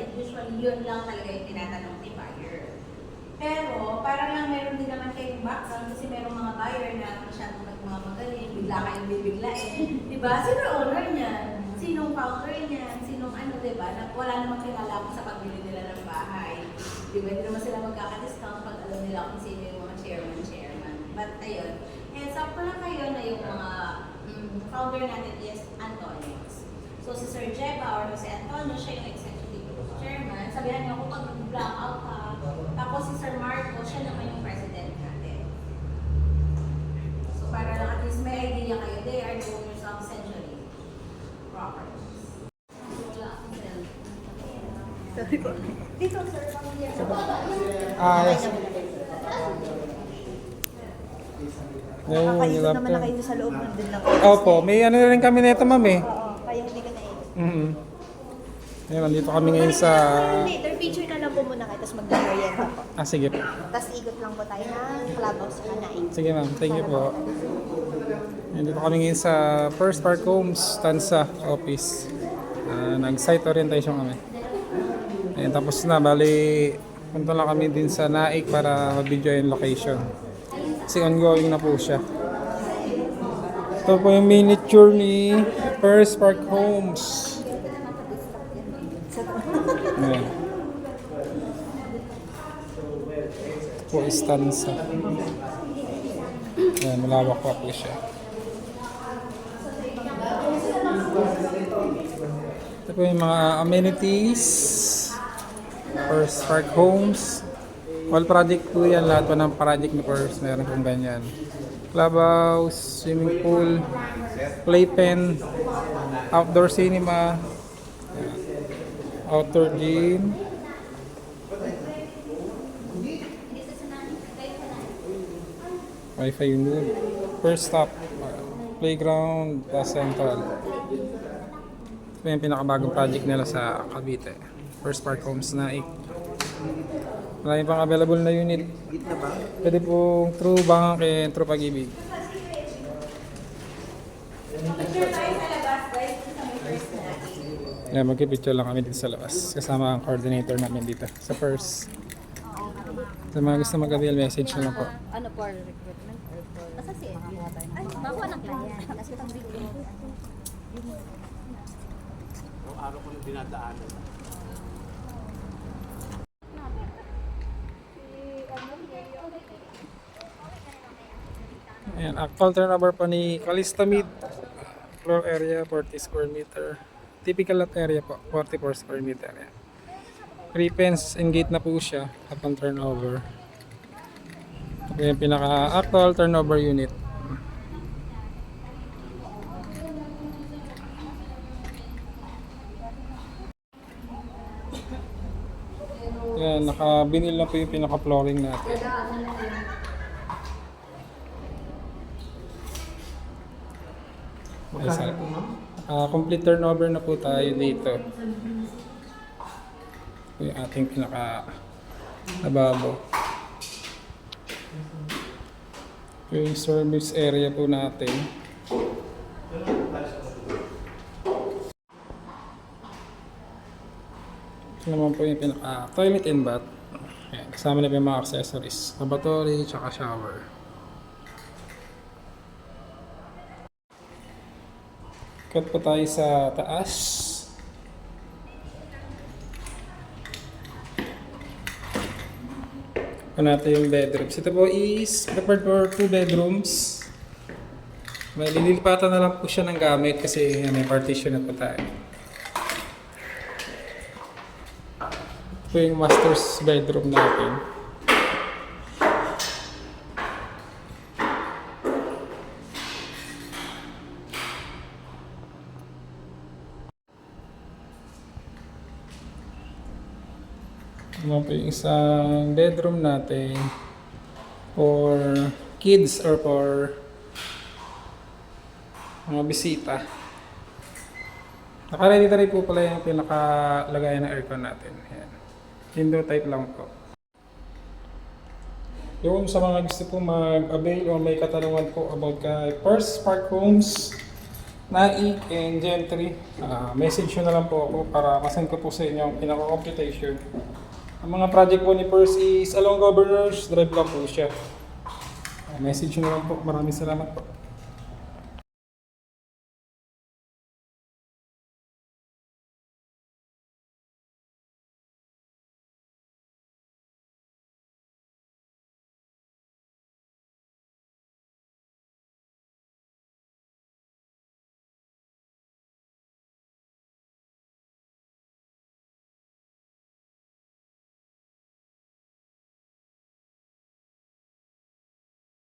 and usually yun lang talaga yung tinatanong ni buyer. Pero parang lang meron din naman kayong background kasi merong mga buyer na masyadong nag mga magaling, bigla kayong bibiglain. Di ba? Sino owner niyan? Sinong founder niyan? Sinong ano, di ba? Na wala namang kinalaman sa pagbili nila ng bahay. Di ba? Hindi naman sila magkaka-discount pag alam nila kung sino yung mga chairman-chairman. But ayun, heads up ko lang kayo na yung mga mm, founder natin is Antonios. So si Sir Jeba or si Antonio, siya yung chairman. Sabihan niyo ako pag blackout ka. Tapos si Sir Marco, siya naman yung president natin. So para lang at least may idea kayo, they are the owners of Century Properties. Sorry po. Dito, sir, pamilya. Ah, yes. No, Nakakaikot naman na kayo sa loob ng din lang. Opo, may ano na rin kami nito, ma'am eh. Oo, kaya hindi ka na Mm Ayan, nandito kami ngayon sa... Later, picture na lang po muna kayo, tapos mag-merienda po. Ah, sige po. Tapos ikot lang po tayo ng clubhouse sa kanain. Sige ma'am, thank you po. Nandito kami ngayon sa First Park Homes, Tansa office. Ah, nag-site orientation kami. Ayan, tapos na, bali, punta lang kami din sa Naik para mag-video yung location. Kasi ongoing na po siya. Ito po yung miniature ni First Park Homes. Ayan. Po Estanza. Ayan, malawak pa po siya. Ito po yung mga amenities. First Park Homes. All project po yan. Lahat po ng project ni First. Meron pong ganyan. Clubhouse, swimming pool, playpen, outdoor cinema, ayan. Outdoor gym, Wi-Fi unit. First stop, playground, plus central. Ito yung pinakabagong project nila sa Cavite. First Park Homes Naik. Marami pang available na unit. Pwede po through bank and through pag-ibig. Picture tayo sa labas, guys. Ito sa may first natin. Yeah, magkipicture lang kami dito sa labas. Kasama ang coordinator namin dito sa first. Sa mga gusto mag-avail, message na lang po. Ano for recruitment or for Asa si Eddie? Ay, makuha ng client. Kasi araw ko dinadaanan. Ayan, actual turnover pa ni Calista Mid. Floor area, 40 square meter. Typical lot area po, 44 square meter. Ayan. Free fence and gate na po siya upon turnover. Ito po yung pinaka-actual turnover unit. Ayan, naka-vinyl na po yung pinaka-flooring natin. Magkano po ma'am? Ah, complete turnover na po tayo dito. Ito yung ating pinaka lababo. Ito yung service area po natin. Ito naman po yung pinaka toilet and bath. Ayan, kasama na po yung mga accessories. Lavatory, tsaka shower. Cut po tayo sa taas. Ito natin yung bedrooms. Ito po is prepared for two bedrooms. May lilipatan na lang po siya ng gamit kasi may partition na po tayo. Ito yung master's bedroom natin. Ano po isang bedroom natin for kids or for mga bisita. Nakaready na rin po pala yung pinakalagayan ng aircon natin. Ayan. Window type lang po. Yung sa mga gusto po mag-avail o may katanungan po about kay First Park Homes, Naik and Gentry, ah, message nyo na lang po ako para masend ko po sa inyo ang pinaka-computation. Ang mga project po ni Perse is along Governors Drive lang po siya. Message nyo lang po. Maraming salamat po.